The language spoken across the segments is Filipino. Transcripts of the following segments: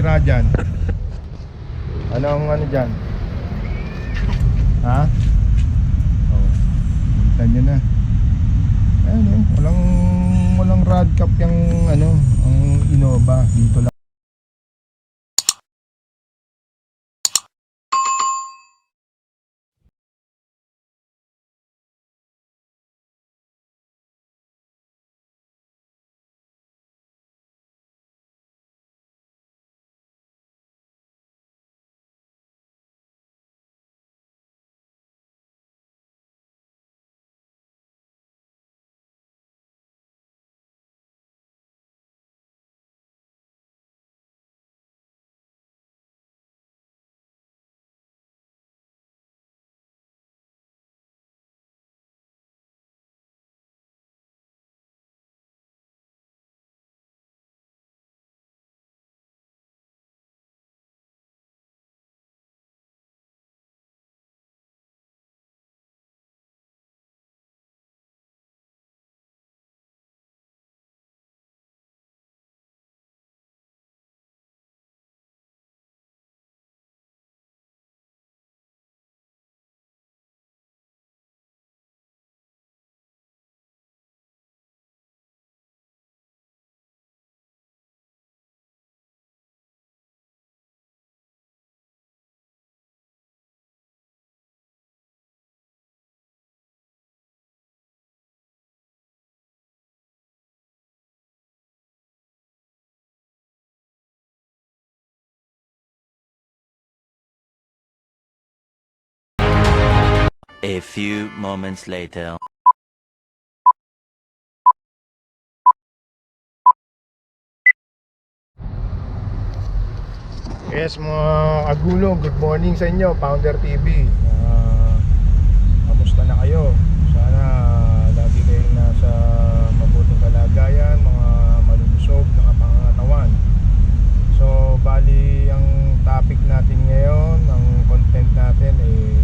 nasira dyan? Anong ano dyan? Ha? Oh, kita nyo na. Ayun oh, walang walang rod cap yung ano, ang Innova dito lang. A few moments later. Yes mga kagulo, good morning sa inyo, Founder TV Ah, Kamusta na kayo? Sana lagi kayong nasa mabuting kalagayan, mga malulusog na kapangatawan So bali ang topic natin ngayon, ang content natin eh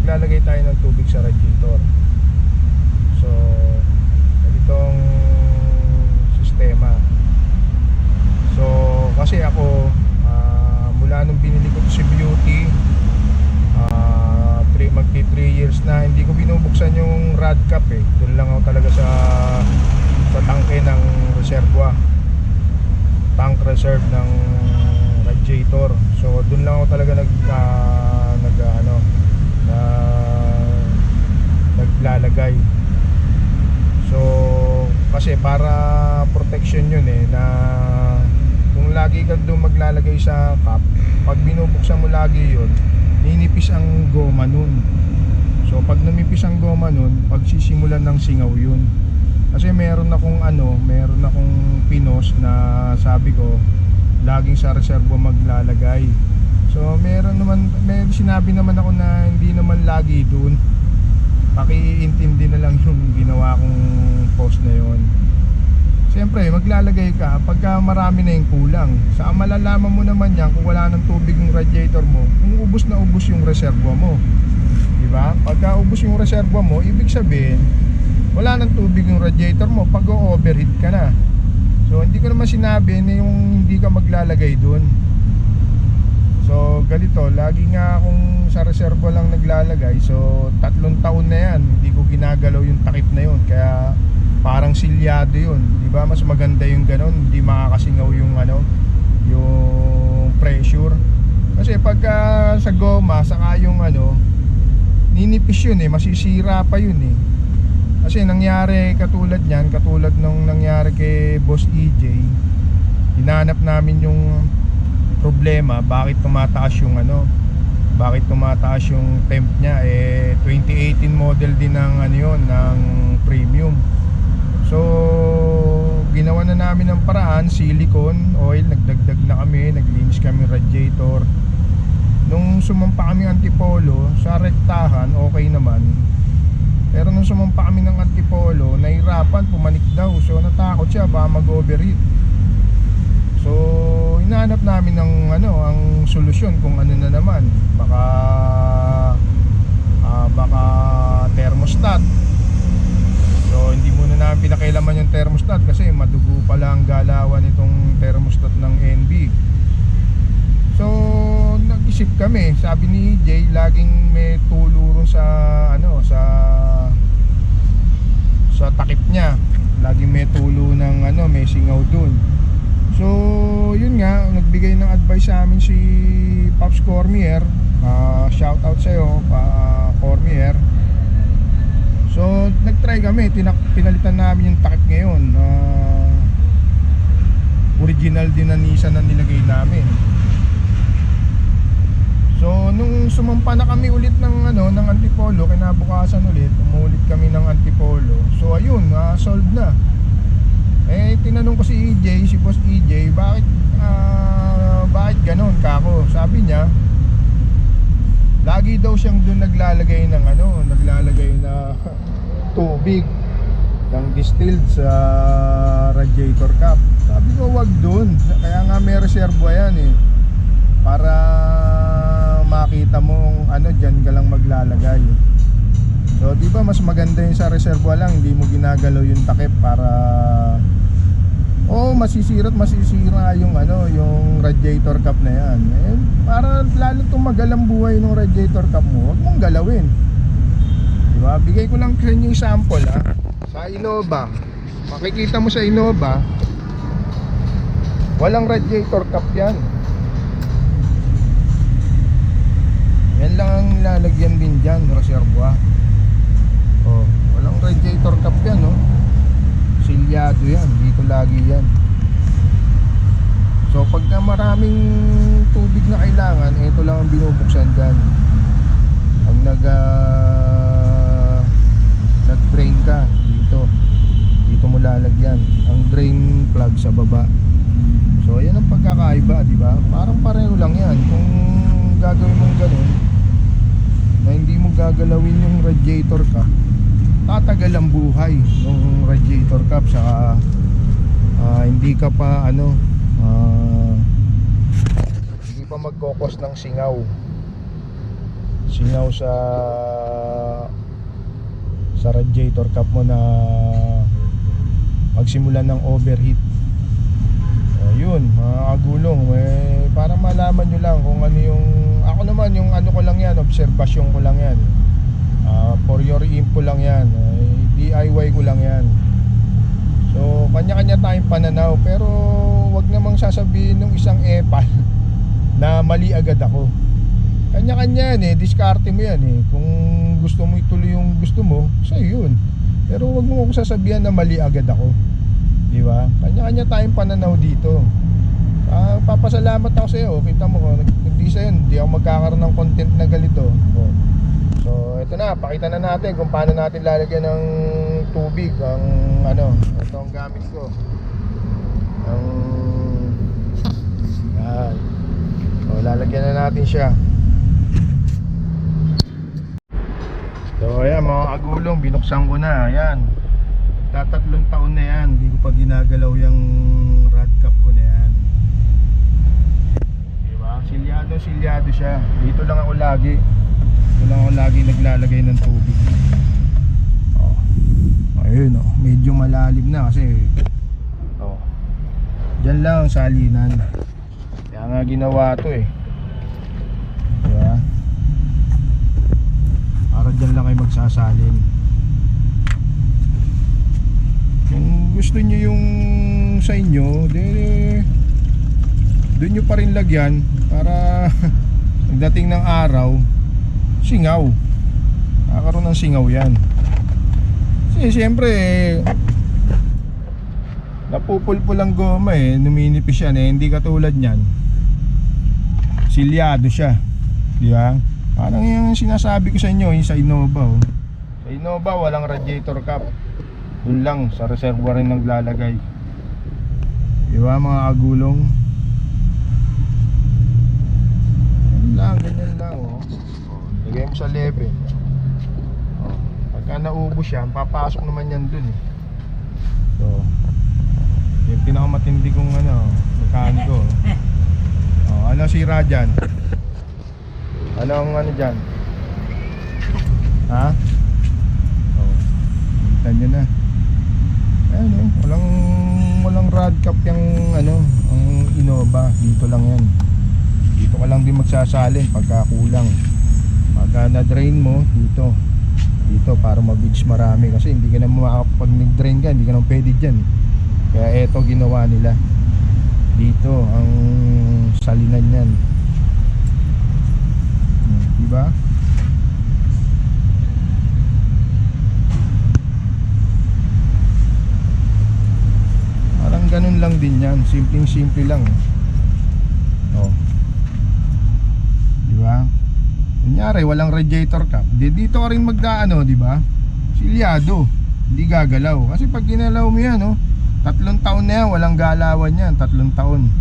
Maglalagay tayo ng tubig sa radiator So ganitong sistema So kasi ako ah, mula nung binili ko to si Beauty ah, three, magti 3 years na hindi ko binubuksan yung rod cap eh. Doon lang ako talaga sa sa tangke ng reserva. Tank reserve ng radiator. So doon lang ako talaga nag ah, nag ano na naglalagay. So kasi para protection yun eh na kung lagi ka doon maglalagay sa cup, pag binubuksan mo lagi yun, ninipis ang goma nun. So pag numipis ang goma nun, pagsisimulan ng singaw yun. Kasi meron akong ano, meron akong pinos na sabi ko, laging sa reservo maglalagay. So meron naman, may sinabi naman ako na hindi naman lagi doon. Pakiintindi na lang yung ginawa kong post na yon. Siyempre, maglalagay ka pagka marami na yung kulang. Sa malalaman mo naman yan kung wala ng tubig yung radiator mo, kung ubos na ubos yung reservoir mo. Di ba? Pagka ubos yung reservoir mo, ibig sabihin, wala ng tubig yung radiator mo pag overheat ka na. So, hindi ko naman sinabi na yung hindi ka maglalagay dun. So, ganito, lagi nga akong sa reservoir lang naglalagay. So, tatlong taon na yan, hindi ko ginagalaw yung takip na yun. Kaya, silyado yun. Di ba? Mas maganda yung ganon, hindi makakasingaw yung ano, yung pressure. Kasi pagka sa goma, saka yung ano, ninipis yun eh, masisira pa yun eh. Kasi nangyari katulad niyan, katulad nung nangyari kay Boss EJ, hinanap namin yung problema, bakit tumataas yung ano, bakit tumataas yung temp niya eh 2018 model din ng ano yun, ng premium. So, ginawa na namin ng paraan, silicone oil, nagdagdag na kami, naglinis kami radiator. Nung sumampa kami antipolo, sa rektahan, okay naman. Pero nung sumampa kami ng antipolo, nahirapan, pumanik daw. So, natakot siya, baka mag-overheat. So, hinahanap namin ng ano, ang solusyon kung ano na naman. Baka ah, baka thermostat. So, hindi muna pinakailaman yung thermostat kasi madugo pala ang galawan nitong thermostat ng NB. nag-iisip kami, sabi ni EJ, laging may tulo ron sa ano, sa sa takip niya. Laging may tulo ng ano, may singaw dun. So, yun nga, nagbigay ng advice sa amin si Pops Cormier. Ah, shout out sa iyo, pa Cormier. So, nag-try kami, tinak pinalitan namin yung takip ngayon. Ah, original din na Nissan na nilagay namin. So, nung sumampa na kami ulit ng ano, ng Antipolo, kinabukasan ulit, umulit kami ng Antipolo. So, ayun, na solve na. Eh, tinanong ko si EJ, si Boss EJ, bakit, ah, bakit ganon, kako? Sabi niya, lagi daw siyang doon naglalagay ng ano, naglalagay na tubig ng distilled sa radiator cap. Sabi ko, wag doon. Kaya nga may reservo yan eh. Para makita mo ano diyan ka lang maglalagay. So, di ba mas maganda yung sa reservoir lang, hindi mo ginagalaw yung takip para Oo, masisira masisira yung ano, yung radiator cap na yan. Eh, para lalo tumagal ang buhay ng radiator cap mo, huwag mong galawin. Di ba? Bigay ko lang sa inyo sample ha. Sa Innova, makikita mo sa Innova, walang radiator cap yan. Yan lang ang lalagyan din dyan, reservoir. Oh, walang radiator cap yan, no? Silyado yan, dito lagi yan. So, pagka maraming tubig na kailangan, ito lang ang binubuksan dyan. Pag nag, ah, nag-drain ka, dito. Dito mo lalagyan. Ang drain plug sa baba. So, ayan ang pagkakaiba, di ba? Parang pareho lang yan. Kung gagawin mong ganun, na hindi mo gagalawin yung radiator cap, tatagal ang buhay ng radiator cap saka ah, hindi ka pa ano ah, hindi pa magkokos ng singaw. Singaw sa sa radiator cap mo na magsimula ng overheat. O yun mga kagulong eh, para malaman nyo lang kung ano yung ako naman yung ano ko lang yan obserbasyon ko lang yan Ah, for your info lang yan. Ay, DIY ko lang yan. So kanya-kanya tayong pananaw. Pero wag namang sasabihin ng isang epal na mali agad ako. Kanya-kanya yan eh. Diskarte mo yan eh. Kung gusto mo ituloy yung gusto mo sa'yo yun. Pero wag mo ako sasabihan na mali agad ako. Di ba? Kanya-kanya tayong pananaw dito. Ah, papasalamat ako sa iyo. Kita mo ko, sa yun, hindi ako magkakaroon ng content na ganito. Oh. So, ito na, pakita na natin kung paano natin lalagyan ng tubig ang ano, ito ang gamit ko. Ang yan. O, lalagyan na natin siya. So, ayan mga kagulong, binuksan ko na. Ayan. Tatatlong taon na yan. Hindi ko pa ginagalaw yung rod cap ko na yan. Diba? Silyado, silyado siya. Dito lang ako lagi. Lang ako lagi naglalagay ng tubig. Oh. Ayun oh, medyo malalim na kasi oh. Diyan lang ang salinan. Kaya nga ginawa to eh. Diba? Para diyan lang kayo magsasalin. Kung gusto niyo yung sa inyo, de doon nyo pa rin lagyan para pagdating ng araw singaw. Nakakaroon ng singaw yan. Kasi siyempre eh, napupulpul ang goma eh. Numinipis yan eh. Hindi katulad nyan silyado siya. Di ba? Parang yung sinasabi ko sa inyo yung sa Innova oh. sa Innova walang radiator cap. Yun lang sa reservoir rin naglalagay. Di ba mga agulong Ganyan lang, ganyan lang oh. Lagay mo sa level. Oh, pagka naubos yan, papasok naman yan dun eh. So, yung pinakamatindi kong ano, mekaniko. Oh, ano si Rajan? Anong ano dyan? Ha? Oh, kita nyo na. Ayan oh, walang walang rod cap yung ano, ang Innova, dito lang yan. dito ka lang din magsasalin pagka kulang pagka na-drain mo dito. Dito para mabits marami. Kasi hindi ka na makakapag nag-drain ka hindi ka na pwede dyan. Kaya eto ginawa nila. Dito ang salinan yan Hmm, diba? Parang ganun lang din yan. Simpleng simple lang di ba kunyari walang radiator cap di dito ka rin magdaano di ba? Silyado hindi gagalaw. Kasi pag ginalaw mo yan oh tatlong taon na yan walang galawan yan tatlong taon.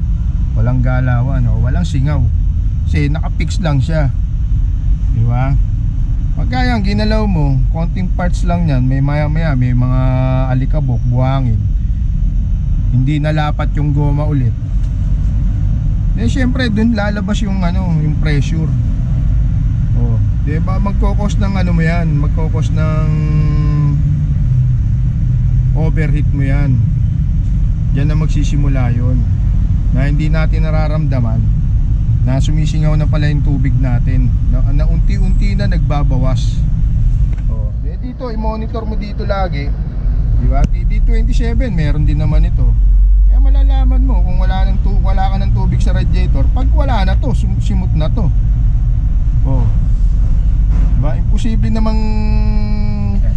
Walang galawan oh walang singaw. Kasi nakapix lang siya. Di ba? Pagka yan ginalaw mo konting parts lang yan may maya maya may mga alikabok buhangin. Hindi nalapat yung goma ulit. Eh syempre dun lalabas yung ano yung pressure di ba magkokos ng ano mo yan magkokos ng overheat mo yan. Diyan na magsisimula yon na hindi natin nararamdaman na sumisingaw na pala yung tubig natin na, na unti-unti na nagbabawas. Oh, eh, dito i-monitor mo dito lagi. Di ba? D27 meron din naman ito. Kaya malalaman mo kung wala, ng wala ka ng tubig sa radiator pag wala na to simot na to. Oh Diba? Imposible namang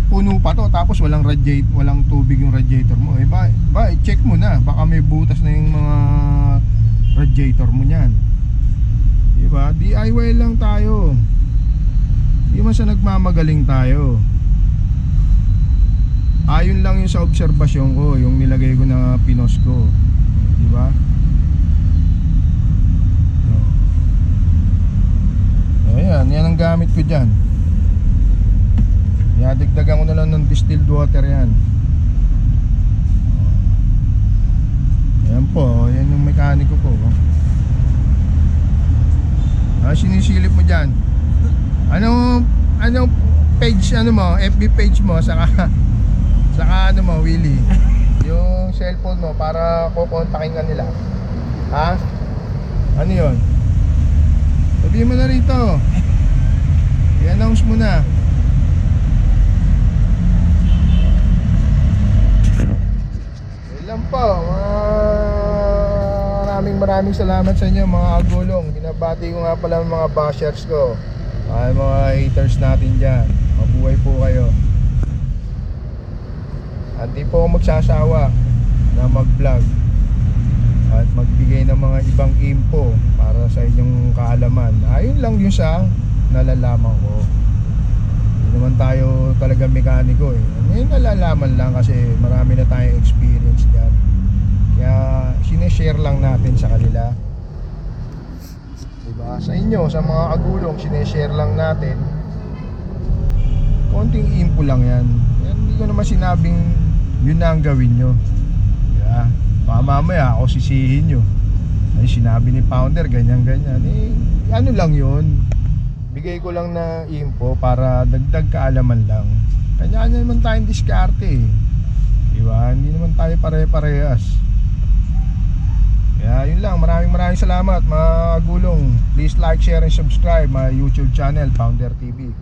puno pa to tapos walang radiate, walang tubig yung radiator mo. Eh ba, ba check mo na, baka may butas na yung mga radiator mo niyan. Diba? DIY lang tayo. Hindi man sa nagmamagaling tayo. Ayon lang yung sa obserbasyon ko, yung nilagay ko na pinos ko. Diba? Oh. Ayan, yan ang gamit ko dyan. Yadagdagan ko na lang ng distilled water yan. Ayan po, yan yung mekaniko ko. Ah, sinisilip mo dyan. Ano, ano page ano mo, FB page mo, saka, saka ano mo, Willie. Yung cellphone mo para kukontakin ka nila. Ha? Ano yun? Sabihin mo na rito. I-announce mo na. Yun lang po. Mga maraming maraming salamat sa inyo mga agulong. Binabati ko nga pala mga bashers ko. Ay mga haters natin dyan. Mabuhay po kayo. At di po ako magsasawa na mag-vlog at magbigay ng mga ibang info para sa inyong kaalaman. Ayun lang yung sa nalalaman ko. Naman tayo talaga mekaniko eh. May nalalaman lang kasi marami na tayong experience dyan. Kaya sineshare lang natin sa kanila. Diba? Sa inyo, sa mga agulong, sineshare lang natin. Konting info lang yan. yan hindi ko naman sinabing yun na ang gawin nyo. Diba? Baka mamaya ako sisihin nyo. Ay, sinabi ni founder, ganyan-ganyan. Eh, ano lang yun. Bigay ko lang na info para dagdag kaalaman lang. Kanya-kanya naman tayong diskarte eh. Diba? Hindi naman tayo pare-parehas. Kaya yun lang. Maraming maraming salamat mga gulong. Please like, share, and subscribe my YouTube channel, Founder TV.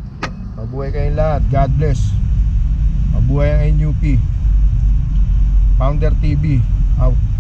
Mabuhay kayong lahat. God bless. Mabuhay ang NUP. Founder TV. Out.